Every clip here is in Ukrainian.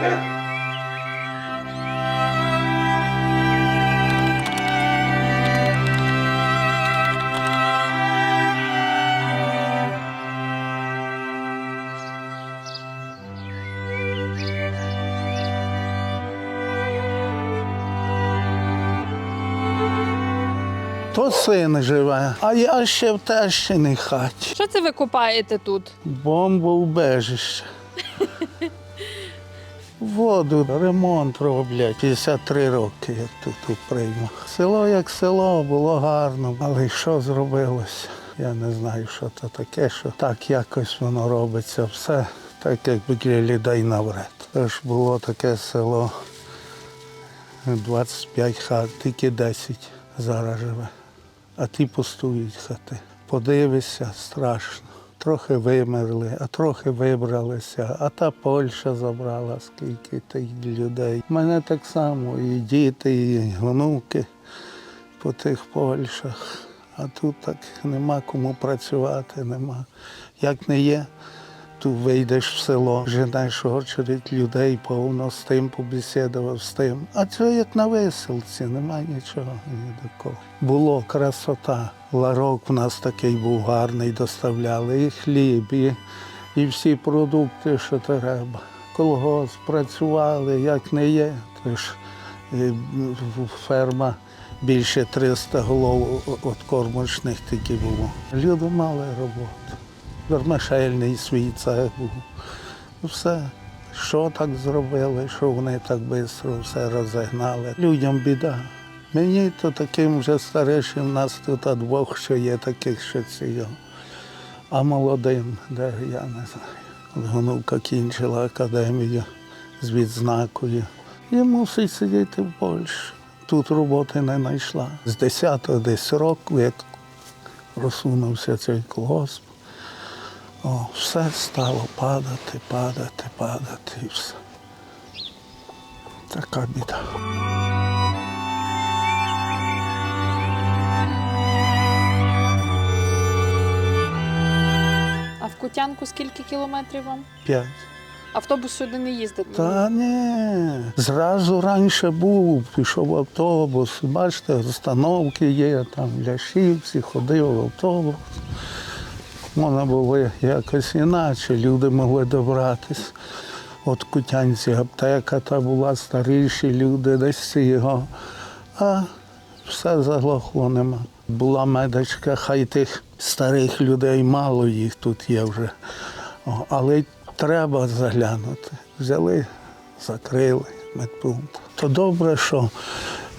То син живе, а я ще в тещиній хаті. Що це ви купаєте тут? Бомбоубежище. Воду, ремонт роблять. 53 роки, як тут, тут прийму. Село як село, було гарно, але що зробилося? Я не знаю, що це таке, що так якось воно робиться. Все так, якби для людей навред. Ж було таке село 25 хат, тільки 10 зараз живе. А ті пустують хати. Подивишся, страшно. Трохи вимерли, а трохи вибралися, а та Польща забрала скільки тих людей. У Мене так само, і діти, і внуки по тих Польщах. А тут так нема кому працювати, нема. Як не є, тут вийдеш в село, женеш очередь людей, повно з тим побесідував з тим. А це як на веселці, немає нічого ні до кого. Було красота. Ларок в нас такий був гарний, доставляли і хліб, і, і всі продукти, що треба. Колгосп працювали, як не є. Тож е, ферма більше 300 голов від кормочних тільки було. Люди мали роботу. Вермишельний свій цех був. Все. Що так зробили, що вони так швидко все розігнали. Людям біда. Мені то таким вже старішим, нас тут двох, що є таких, що цього. А молодим, де я не знаю. Гонука кінчила академію з відзнакою. І мусить сидіти в Польщі. Тут роботи не знайшла. З 10-го десь року, як розсунувся цей колгосп, о, все стало падати, падати, падати і все. Така біда. А в Кутянку скільки кілометрів вам? П'ять. Автобус сюди не їздить. Та ні. Зразу раніше був, пішов автобус. Бачите, розстановки є, там ляшівці, ходив автобус. Можна було якось інакше, люди могли добратися. От Кутянці аптека та була старіші люди, десь його. А все заглохло нема. Була медичка, хай тих старих людей мало їх тут є вже. Але треба заглянути. Взяли, закрили медпункт. То добре, що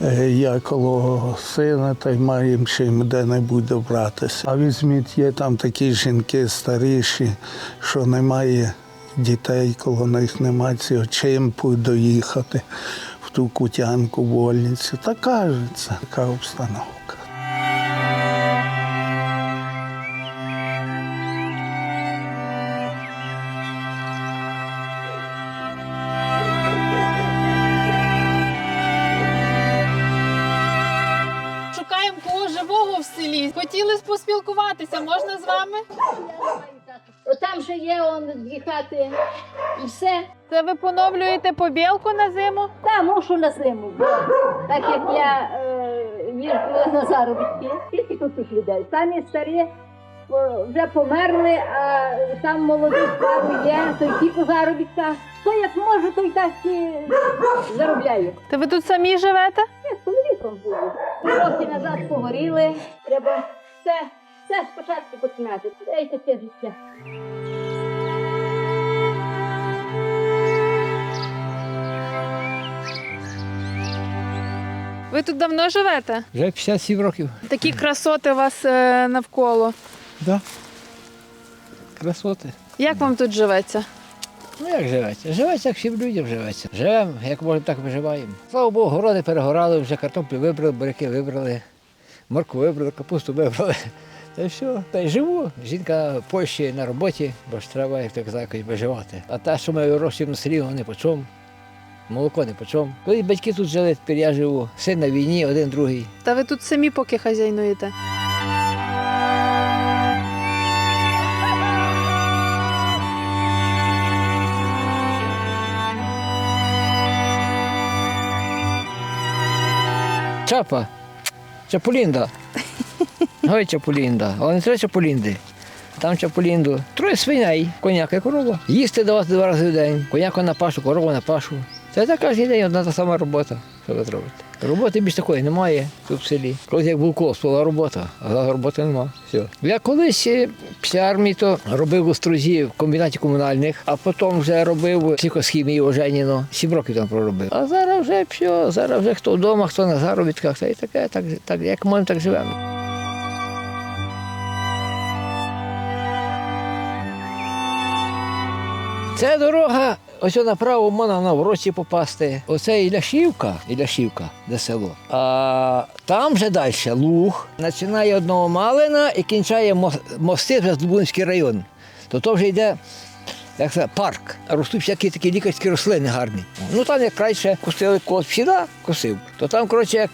я коло сина та й маємо чим де-небудь добратися. А візьміть, є там такі жінки старіші, що немає дітей, коло них немає цього чим доїхати в ту кутянку больницю. Та кажеться, така обстановка. Хотіли поспілкуватися, можна з вами? Там же є он дві хати і все. Це ви поновлюєте побілку на зиму? Та мушу на зиму, бо так як я е, їжджу на заробітки, скільки тут людей? Самі старі вже померли, а там молоді пару є, то й ті по заробітках. Хто як може, той так і заробляє. Та ви тут самі живете? Я з чоловіком буду. Роки назад погоріли, треба все, все спочатку починати. Це й таке життя. Ви тут давно живете? Вже 57 років. Такі красоти у вас е, навколо. Да. Красоти. Як вам тут живеться? Ну як живеться? Живеться, як всім людям живеться. Живемо, як можемо, так виживаємо. Слава Богу, городи перегорали, вже картоплю вибрали, буряки вибрали, морку вибрали, капусту вибрали. Та й все. Та й живу. Жінка в Польщі на роботі, бо ж треба, як так якось виживати. А те, що ми вирощуємо на селі, вони по чому. Молоко не по чому. Коли батьки тут жили, тепер я живу. Син на війні, один другий. Та ви тут самі поки хазяйнуєте. Чапа. Чапулінда. Гой Чапулінда. Але не треба Чапулінди. Там Чапулінду. Троє свиней, коняк і корова. Їсти давати два рази в день. Коняку на пашу, корову на пашу. Це така ж день одна та сама робота. Що ви зробите? Роботи більш такої немає тут в селі. Колись як був колос, була робота, а роботи немає. Все. Я колись е, після армії то робив у струзі в комбінаті комунальних, а потім вже робив сільхозхімію Оженіно. Сім років там проробив. А зараз вже все, зараз вже хто вдома, хто на заробітках, та й таке, так, так як можемо, так живемо. Це дорога, ось направо можна на врочі попасти. Оце Іляшівка, Іляшівка, де село. А там вже далі луг. Починає одного малина і кінчає мости вже Здобунський район. То то вже йде. Як це, парк. Ростуть всякі такі лікарські рослини гарні. Ну там як краще косили кот сіна, косив, то там, коротше, як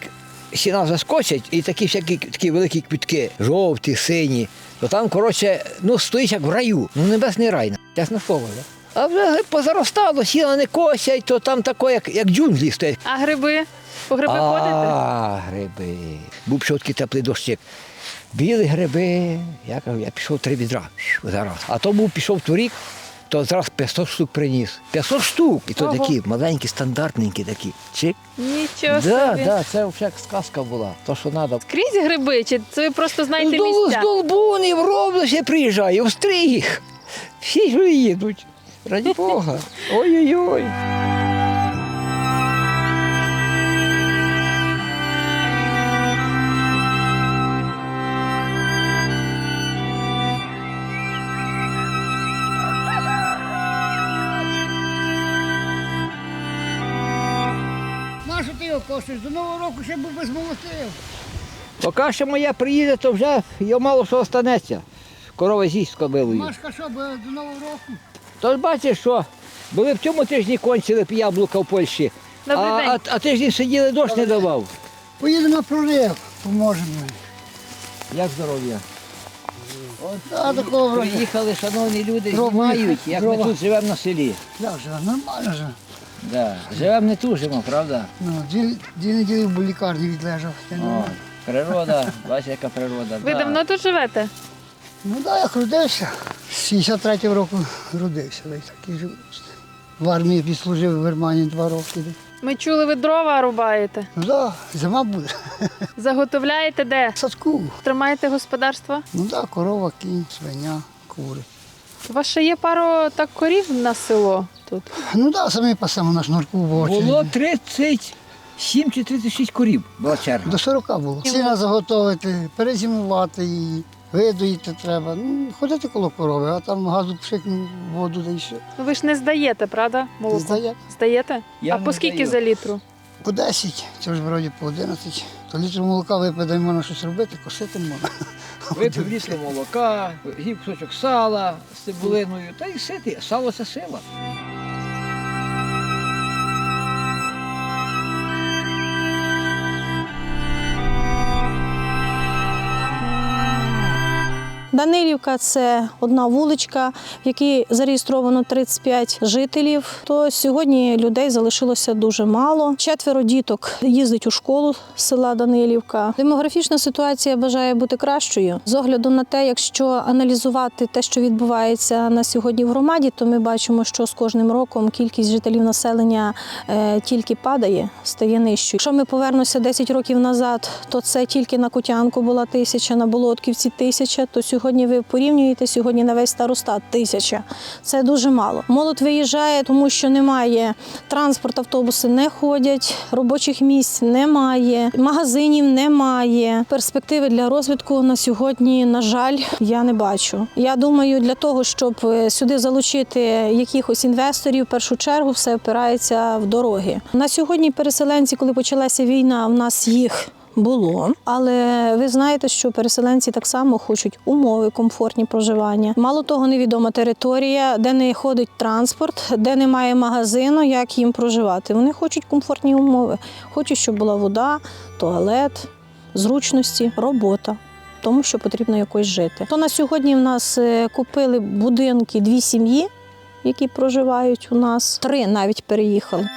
сіна заскочать, і такі всякі такі великі квітки, жовті, сині, то там, коротше, ну стоїть як в раю, ну небесний рай, чесно слово. да. А вже позаростало, сіна не косять, то там тако, як, як джунглі стоять. А гриби? По гриби ходите? А, гриби. Був такий теплий дощик. Білі гриби, я кажу, я пішов три відра зараз. А то був пішов торік, то зараз 500 штук приніс. 500 штук. І то Ого. такі маленькі, стандартненькі такі. Чик. Нічого Да, собі. да, це вже як сказка була. То, що треба. Крізь гриби, чи це ви просто знаєте місця? з Долбунів, в область приїжджаю, в Стриг. Всі ж їдуть. Раді Бога. Ой-ой-ой. Нащо ти його кошиш? До Нового року ще був без молотив. Поки що моя приїде, то вже його мало що останеться. Корова з'їсть з кобилою. Машка що, бо до Нового року? Тож бачиш, що були в цьому тижні кончили б яблука в Польщі, а, Добрий день. а, а тиждень сиділи, дощ не давав. Поїдемо на прорив, поможемо. Як здоров'я? А такого вроді. Приїхали, шановні люди, Дрова знімають, як ми дрова. тут живемо на селі. Як же, нормально же. Да. Живемо не тужимо, правда? Ну, дві, дві неділі в лікарні відлежав. Я не О, знаю. природа, бачиш, яка природа. Ви да. давно тут живете? Ну так, як родився. З 63-го року родився. десь такий живу. В армії відслужив в Германії два роки. Ми чули, ви дрова рубаєте. Ну так, зима буде. Заготовляєте де? В садку. Тримаєте господарство? Ну так, корова, кінь, свиня, кури. У вас ще є пару так корів на село тут. Ну так, самі пасемо на шнурку в очі. Було 37 чи 36 корів була черга. До 40 було. Сіна заготовити, перезимувати її, видоїти треба. Ну, ходити коло корови, а там газу пшикнув, воду да і все. Ну ви ж не здаєте, правда? Молоко? Здає. Здаєте? Я а не по скільки здаю. за літру? По 10, це ж вроді по 11. То літр молока випаде, можна щось робити, косити можна. Випив лісло молока, з'їв кусочок сала з цибулиною, та й сити. Сало це сила. Данилівка це одна вуличка, в якій зареєстровано 35 жителів. То сьогодні людей залишилося дуже мало. Четверо діток їздить у школу з села Данилівка. Демографічна ситуація бажає бути кращою. З огляду на те, якщо аналізувати те, що відбувається на сьогодні в громаді, то ми бачимо, що з кожним роком кількість жителів населення е, тільки падає, стає нижчою. Якщо ми повернемося 10 років назад, то це тільки на Кутянку була тисяча, на Болотківці тисяча. То сьогодні ви порівнюєте сьогодні на весь старостат тисяча. Це дуже мало. Молодь виїжджає, тому що немає транспорт, автобуси не ходять, робочих місць немає, магазинів немає. Перспективи для розвитку на сьогодні, на жаль, я не бачу. Я думаю, для того, щоб е, сюди залучити якихось інвесторів, в першу чергу все впирається в дороги. На сьогодні переселенці, коли почалася війна, в нас їх. Було, але ви знаєте, що переселенці так само хочуть умови, комфортні проживання. Мало того, невідома територія, де не ходить транспорт, де немає магазину, як їм проживати. Вони хочуть комфортні умови, хочуть, щоб була вода, туалет, зручності, робота. Тому що потрібно якось жити. То на сьогодні в нас е, купили будинки дві сім'ї, які проживають у нас. Три навіть переїхали.